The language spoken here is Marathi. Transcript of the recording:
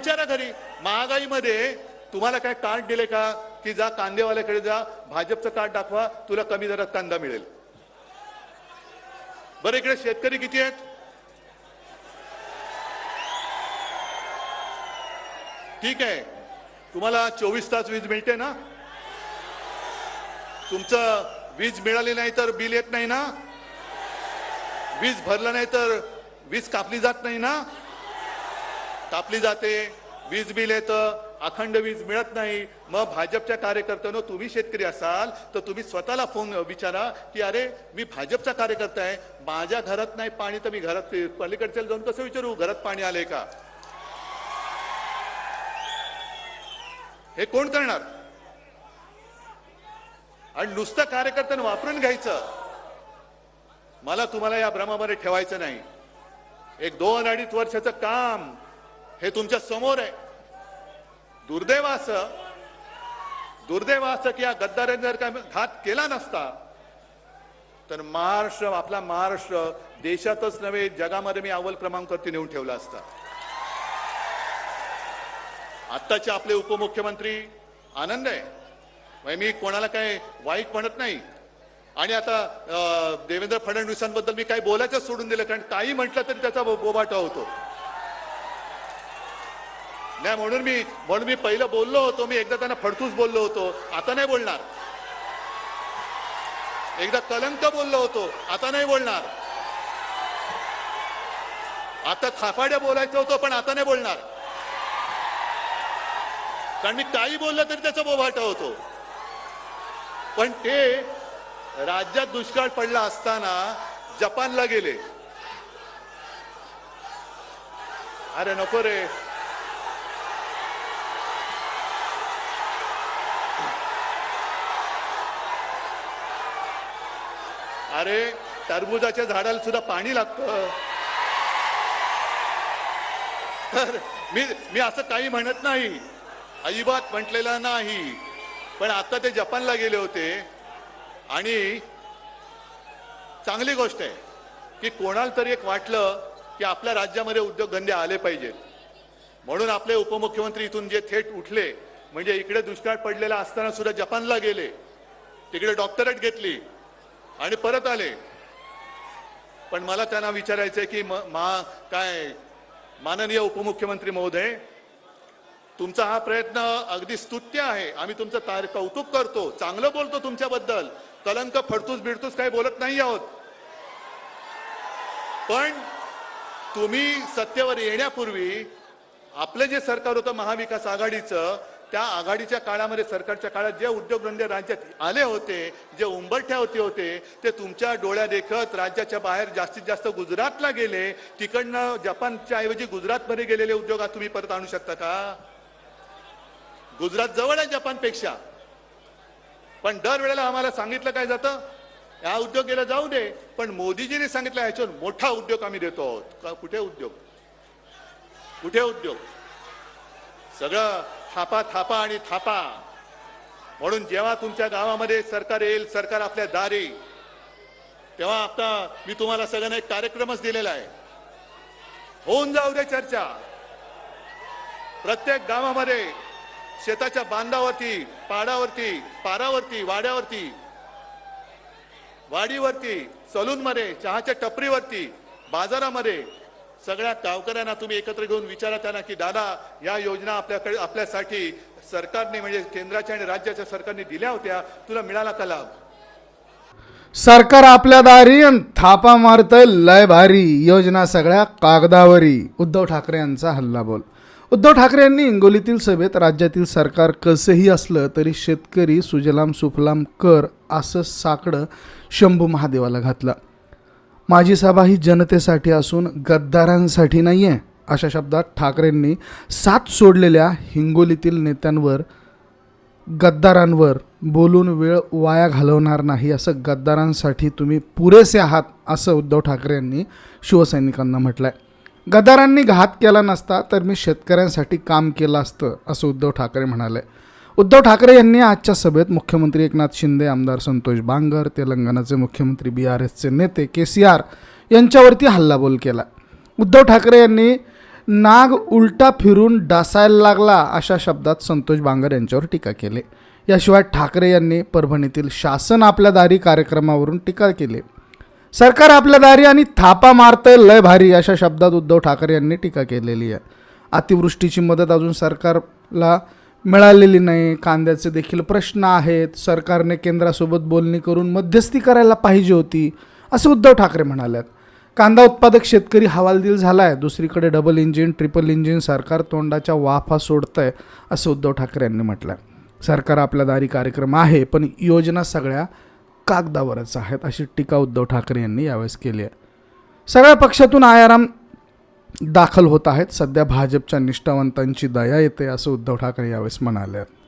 विचारा घरी. महागाईमध्ये तुम्हाला काय कार्ड दिले का? की जा कांदेवाल्याकडे जा भाजपचं कार्ड दाखवा तुला कमी दरात कांदा मिळेल. बरं इकडे शेतकरी किती आहेत? ठीक आहे. तुम्हाला चोवीस तास वीज मिळते ना? तुमचं वीज मिळाली नाही तर बिल येत नाही ना? वीज भरलं नाही तर वीज कापली जात नाही ना? कापली जाते वीज बिल येतं अखंड वीज मिळत नाही. मग भाजपच्या कार्यकर्त्यानं तुम्ही शेतकरी असाल तर तुम्ही स्वतःला फोन विचारा की अरे मी भाजपचा कार्यकर्ता आहे. माझ्या घरात नाही पाणी तर मी घरात पलीकडच्या जाऊन कसं विचारू? घरात पाणी आले का? हे कोण करणार? आणि नुसतं कार्यकर्त्यानं वापरून घ्यायचं. मला तुम्हाला या भ्रमामध्ये ठेवायचं नाही. एक दोन अडीच वर्षाचं काम हे तुमच्यासमोर आहे. दुर्दैवास दुर्दैवास की या गद्दारांनी जर का घात केला नसता तर महाराष्ट्र आपला महाराष्ट्र देशातच नव्हे जगामध्ये मी अव्वल क्रमांकावरती नेऊन ठेवला असता. आत्ताचे आपले उपमुख्यमंत्री आनंद आहे. म्हणजे मी कोणाला काही वाईट म्हणत नाही. आणि आता देवेंद्र फडणवीसांबद्दल मी काही बोलायचं सोडून दिलं कारण काही म्हटलं तरी त्याचा बोबाटा होतो. नाही म्हणून मी म्हणून मी पहिलं बोललो होतो मी एकदा त्यांना फडतूस बोललो होतो. आता नाही बोलणार. एकदा कलंक बोललो होतो आता नाही बोलणार. आता खाफाड्या बोलायचं होतं पण आता नाही बोलणार. कारण मी काही बोललं तरी त्याचा बोभाटा होतो. पण ते राज्यात दुष्काळ पडला असताना जपानला गेले. अरे नको रे. अरे टरबुजाच्या झाडाला सुद्धा पाणी लागतं. तर मी मी असं काही म्हणत नाही. अजिबात म्हटलेलं नाही. पण आता ते जपानला गेले होते. आणि चांगली गोष्ट आहे की कोणाला तरी एक वाटलं की आपल्या राज्यामध्ये उद्योगधंदे आले पाहिजेत. म्हणून आपले उपमुख्यमंत्री इथून जे थेट उठले म्हणजे इकडे दुष्काळ पडलेला असताना सुद्धा जपानला गेले. तिकडे डॉक्टरेट घेतली. आणि परत आले. पण मला त्यांना विचारायचंय की म- मा काय माननीय उपमुख्यमंत्री महोदय तुमचा हा प्रयत्न अगदी स्तुत्य आहे. आम्ही तुमचं तार कौतुक करतो. चांगलं बोलतो तुमच्याबद्दल. कलंक फडतूस बिडतूस काही बोलत नाही आहोत. पण तुम्ही सत्तेवर येण्यापूर्वी आपलं जे सरकार होतं महाविकास आघाडीचं त्या आघाडीच्या काळामध्ये सरकारच्या काळात जे उद्योगधंदे राज्यात आले होते जे उंबरठ्या होते होते ते तुमच्या डोळ्या देखत राज्याच्या बाहेर जास्तीत जास्त गुजरातला गेले. तिकडनं जपानच्या ऐवजी गुजरातमध्ये गेलेले उद्योग तुम्ही परत आणू शकता का? गुजरात जवळ आहे जपानपेक्षा. पण दरवेळेला आम्हाला सांगितलं काय जातं? या उद्योग गेला जाऊ दे. पण मोदीजीने सांगितलं ह्याच्यावर मोठा उद्योग आम्ही देतो आहोत. का- कुठे उद्योग? कुठे उद्योग? सगळं थापा थापा आणि थापा. म्हणून जेव्हा तुमच्या गावामध्ये सरकार येईल सरकार आपल्या दारी. तेव्हा आता मी तुम्हाला सगळ्यांना एक कार्यक्रमच दिलेला आहे. होऊन जाऊ दे चर्चा. प्रत्येक गावामध्ये शेताच्या बांधावरती पाडावरती पारावरती वाड्यावरती वाडीवरती सलूनमध्ये चहाच्या टपरीवरती बाजारामध्ये सगळ्या गावकऱ्यांना तुम्ही एकत्र घेऊन विचारा त्यांना की दादा या योजना आपल्याकडे आपल्यासाठी सरकारने म्हणजे केंद्राच्या आणि राज्याच्या सरकारने दिल्या होत्या. तुला मिळाला का लाभ? सरकार आपल्या दारी आणि थापा मारतय. लय भारी योजना सगळ्या कागदावरी. उद्धव ठाकरे यांचा हल्ला बोल. उद्धव ठाकरे यांनी हिंगोलीतील सभेत राज्यातील सरकार कसंही असलं तरी शेतकरी सुजलाम सुफलाम कर असं साकडं शंभू महादेवाला घातलं. माझी सभा ही जनतेसाठी असून गद्दारांसाठी नाही आहे अशा शब्दात ठाकरेंनी साथ सोडलेल्या हिंगोलीतील नेत्यांवर गद्दारांवर बोलून वेळ वाया घालवणार नाही असं गद्दारांसाठी तुम्ही पुरेसे आहात असं उद्धव ठाकरे यांनी शिवसैनिकांना म्हटलं आहे गद्दारांनी घात केला नसता तर मी शेतकऱ्यांसाठी काम केलं असतं असं उद्धव ठाकरे म्हणाले. उद्धव ठाकरे यांनी आजच्या सभेत मुख्यमंत्री एकनाथ शिंदे आमदार संतोष बांगर तेलंगणाचे मुख्यमंत्री बी आर एसचे नेते के सी आर यांच्यावरती हल्लाबोल केला. उद्धव ठाकरे यांनी नाग उलटा फिरून डासायला लागला अशा शब्दात संतोष बांगर यांच्यावर टीका केली. याशिवाय ठाकरे यांनी परभणीतील शासन आपल्या दारी कार्यक्रमावरून टीका केली. सरकार आपल्या दारी आणि थापा मारतंय लय भारी अशा शब्दात उद्धव ठाकरे यांनी टीका केलेली आहे. अतिवृष्टीची मदत अजून सरकारला मिळालेली नाही. कांद्याचे देखील प्रश्न आहेत. सरकारने केंद्रासोबत बोलणी करून मध्यस्थी करायला पाहिजे होती असं उद्धव ठाकरे म्हणाल्यात. कांदा उत्पादक शेतकरी हवालदिल झाला आहे दुसरीकडे डबल इंजिन ट्रिपल इंजिन सरकार तोंडाच्या वाफा सोडतंय असं उद्धव ठाकरे यांनी म्हटलं आहे सरकार आपल्या दारी कार्यक्रम आहे पण योजना सगळ्या कागदावरच आहेत अशी टीका उद्धव ठाकरे यांनी यावेळेस केली आहे. सगळ्या पक्षातून आयाराम दाखल होत आहेत. सध्या भाजपच्या निष्ठावंतांची दया येते असं उद्धव ठाकरे यावेळेस म्हणाले. आहेत